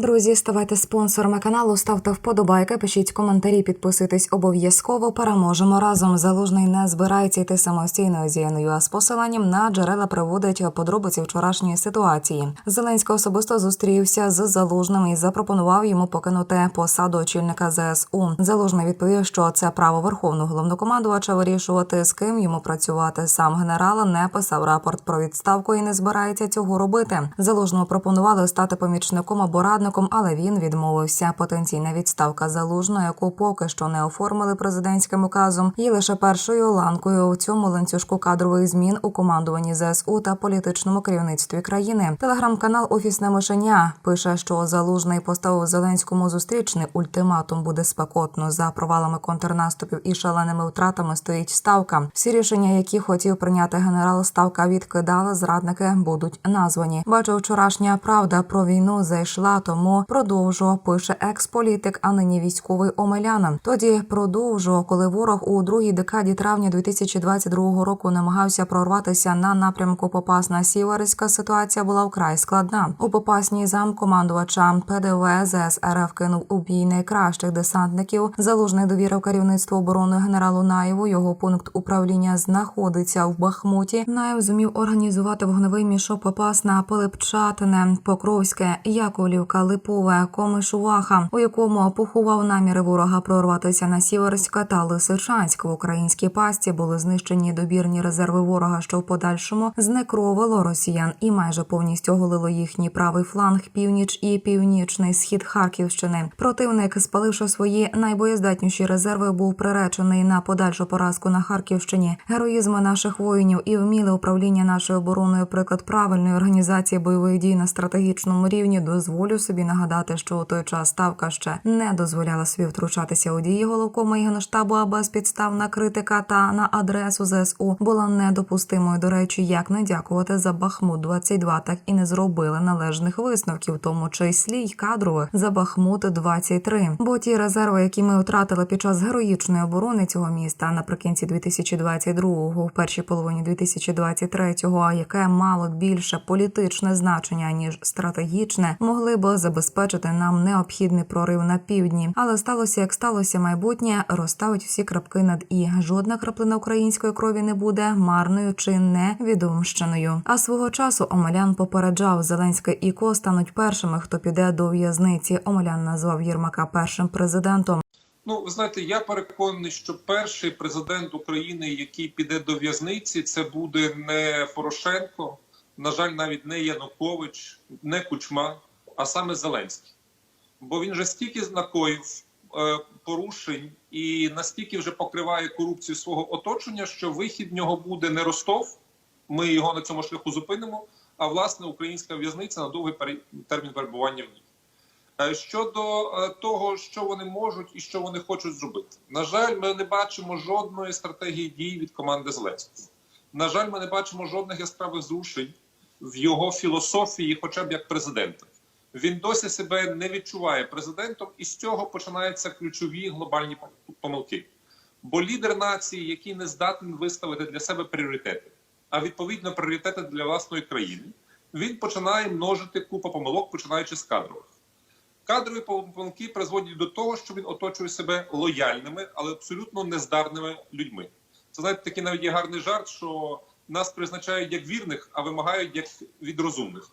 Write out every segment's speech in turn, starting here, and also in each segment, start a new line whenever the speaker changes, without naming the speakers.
Друзі, ставайте спонсорами каналу, ставте вподобайки, пишіть коментарі, підписуйтесь обов'язково. Переможемо разом. Залужний не збирається йти самостійною зіяною, а з посиланням на джерела приводить подробиці вчорашньої ситуації. Зеленський особисто зустрівся з залужним і запропонував йому покинути посаду очільника ЗСУ. Залужний відповів, що це право верховного головнокомандувача вирішувати з ким йому працювати. Сам генерал не писав рапорт про відставку і не збирається цього робити. Залужному пропонували стати помічником або радником, але він відмовився. Потенційна відставка залужного, яку поки що не оформили президентським указом, є лише першою ланкою у цьому ланцюжку кадрових змін у командуванні ЗСУ та політичному керівництві країни. Телеграм-канал Офісне мишеня пише, що залужний поставив Зеленському зустрічний ультиматум буде спекотно за провалами контрнаступів і шаленими втратами стоїть ставка. Всі рішення, які хотів прийняти генерал, ставка відкидала. Зрадники будуть названі. Бачу, вчорашня правда про війну зайшла, тому продовжу. Пише екс-політик, а нині військовий омеляна. Тоді продовжу, коли ворог у другій декаді травня 2022 року намагався прорватися на напрямку Попасна Сіверська. Ситуація була вкрай складна. У Попасній замкомандувача ПДВ ЗС РФ кинув у бій найкращих десантників. Залужний довірив керівництво оборони генералу Наєву. Його пункт управління знаходиться в Бахмуті. Наєв зумів організувати вогневий мішок Попасна, Пилипчатине, Покровське, Яковлівка, Липове, Комишуваха, у якому поховав наміри ворога прорватися на Сіверська та Лисичанськ. В українській пасті були знищені добірні резерви ворога, що в подальшому знекровило росіян і майже повністю оголило їхній правий фланг, північ і північний схід Харківщини. Противник, спаливши свої найбоєздатніші резерви, був приречений на подальшу поразку на Харківщині. Героїзм наших воїнів і вміле управління нашою обороною, приклад правильної організації бойових дій на стратегічному рівні. Дозволю собі нагадати, що у той час ставка ще не дозволяла собі втручатися у дії головкома і генштабу, а безпідставна критика та на адресу ЗСУ була недопустимою. До речі, як не дякувати за Бахмут 22 так і не зробили належних висновків, тому числі й кадрових за Бахмут 23 Бо ті резерви, які ми втратили під час героїчної оборони цього міста наприкінці 2022-го, в першій половині 2023-го, яке мало більше політичне значення ніж стратегічне, могли б забезпечити нам необхідний прорив на півдні. Але сталося, як сталося, майбутнє розставить всі крапки над і жодна краплина української крові не буде марною чи невідомщеною. А свого часу Омелян попереджав Зеленський і Ко стануть першими, хто піде до в'язниці. Омелян назвав Єрмака першим президентом.
Ну, ви знаєте, я переконаний, що перший президент України, який піде до в'язниці, це буде не Порошенко, на жаль, навіть не Янукович, не Кучма, а саме Зеленський. Бо він вже стільки накоїв е, порушень і настільки вже покриває корупцію свого оточення, що вихід нього буде не Ростов. Ми його на цьому шляху зупинимо. А власне українська в'язниця на довгий термін перебування в ній. Е, Щодо е, того, що вони можуть і що вони хочуть зробити, на жаль, ми не бачимо жодної стратегії дій від команди Зеленського. На жаль, ми не бачимо жодних яскравих зрушень в його філософії, хоча б як президента. Він досі себе не відчуває президентом, і з цього починаються ключові глобальні помилки. Бо лідер нації, який не здатний виставити для себе пріоритети, а відповідно пріоритети для власної країни, він починає множити купу помилок, починаючи з кадрових. Кадрові помилки призводять до того, що він оточує себе лояльними, але абсолютно нездарними людьми. Це знаєте, такий навіть є гарний жарт, що нас призначають як вірних, а вимагають як від розумних.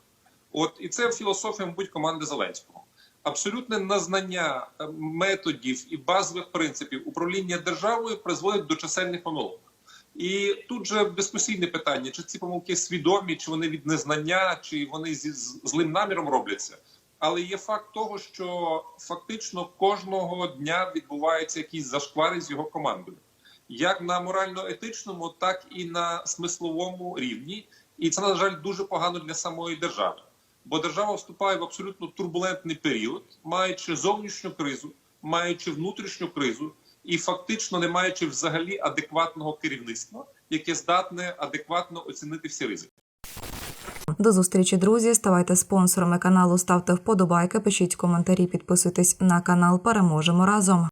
От і це філософія, мабуть, команди Зеленського. Абсолютне незнання е, методів і базових принципів управління державою призводить до чисельних помилок. І тут же дискусійне питання: чи ці помилки свідомі, чи вони від незнання, чи вони зі злим наміром робляться. Але є факт того, що фактично кожного дня відбуваються якісь зашквари з його командою, як на морально-етичному, так і на смисловому рівні. І це, на жаль, дуже погано для самої держави. Бо держава вступає в абсолютно турбулентний період, маючи зовнішню кризу, маючи внутрішню кризу, і фактично не маючи взагалі адекватного керівництва, яке здатне адекватно оцінити всі ризики.
До зустрічі, друзі. Ставайте спонсорами каналу, ставте вподобайки, пишіть коментарі, підписуйтесь на канал. Переможемо разом.